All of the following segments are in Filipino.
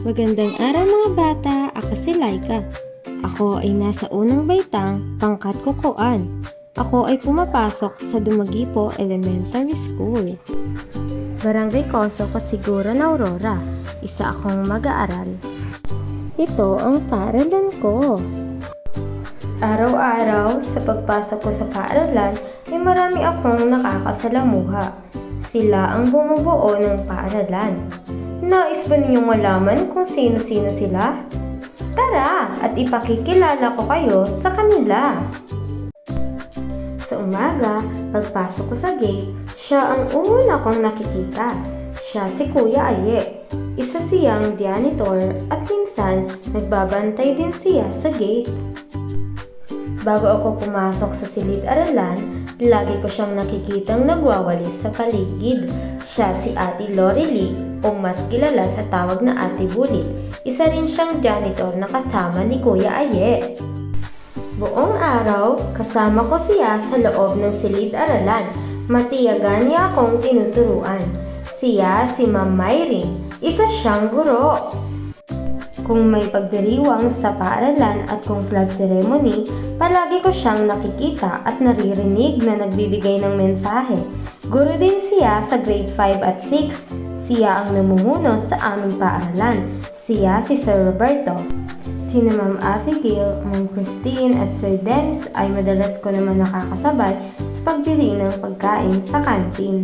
Magandang araw mga bata, ako si Laika. Ako ay nasa unang baitang, pangkat kukuan. Ako ay pumapasok sa Dumagipo Elementary School. Barangay Koso Kasiguran Aurora, isa akong mag-aaral. Ito ang paaralan ko. Araw-araw sa pagpasok ko sa paaralan ay marami akong nakakasalamuha. Sila ang bumubuo ng paaralan. Nais ba ninyong malaman kung sino-sino sila? Tara at ipakikilala ko kayo sa kanila. Sa umaga, pagpasok ko sa gate, siya ang una kong nakikita. Siya si Kuya Aye. Isa siyang janitor at minsan nagbabantay din siya sa gate. Bago ako pumasok sa silid-aralan, lagi ko siyang nakikitang nagwawalis sa paligid. Siya si Ate Lori Lee o mas kilala sa tawag na Ate Bulit. Isa rin siyang janitor na kasama ni Kuya Aye. Buong araw, kasama ko siya sa loob ng silid-aralan. Matiyagan niya akong tinuturuan. Siya si Ma'am Myring. Isa siyang guro. Kung may pagdiriwang sa paaralan at kung flag ceremony, palagi ko siyang nakikita at naririnig na nagbibigay ng mensahe. Guro din siya sa grade 5 at 6. Siya ang namumuno sa aming paaralan. Siya si Sir Roberto. Sina Ma'am Abigail, Ma'am Christine at Sir Dennis ay madalas ko naman nakakasabay sa pagbili ng pagkain sa kantin.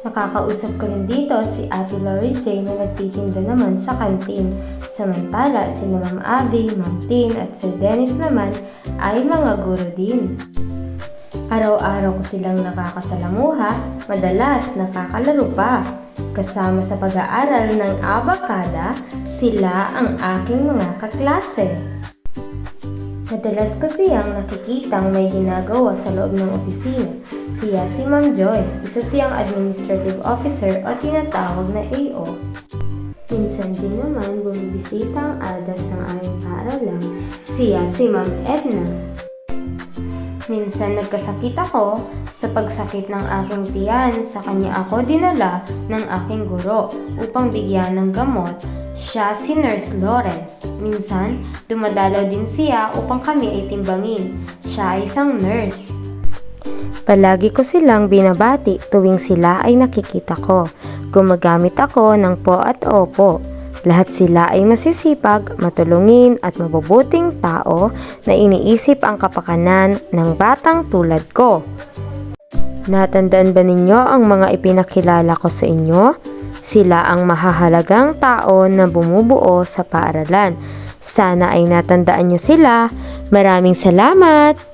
Nakakausap ko rin dito si Ate Lori J na nagtitinda naman sa kantin. Samantala, sina Ma'am Abby, Ma'am Tin at Sir Dennis naman ay mga guro din. Araw-araw ko silang nakakasalamuha, madalas nakakalaro pa. Kasama sa pag-aaral ng abakada, sila ang aking mga kaklase. Madalas ko siyang nakikitang may ginagawa sa loob ng opisina. Siya si Ma'am Joy, isa siyang administrative officer o tinatawag na AO. Minsan din naman bumibisita ang aldas ng aming paaralan. Siya si Ma'am Edna. Minsan nagkasakit ako, sa pagsakit ng aking tiyan, sa kanya ako dinala ng aking guro upang bigyan ng gamot. Siya si Nurse Lawrence. Minsan, dumadalaw din siya upang kami ay timbangin. Siya ay isang nurse. Palagi ko silang binabati tuwing sila ay nakikita ko. Gumagamit ako ng po at opo. Lahat sila ay masisipag, matulungin at mabubuting tao na iniisip ang kapakanan ng batang tulad ko. Natandaan ba ninyo ang mga ipinakilala ko sa inyo? Sila ang mahahalagang tao na bumubuo sa paaralan. Sana ay natandaan nyo sila. Maraming salamat!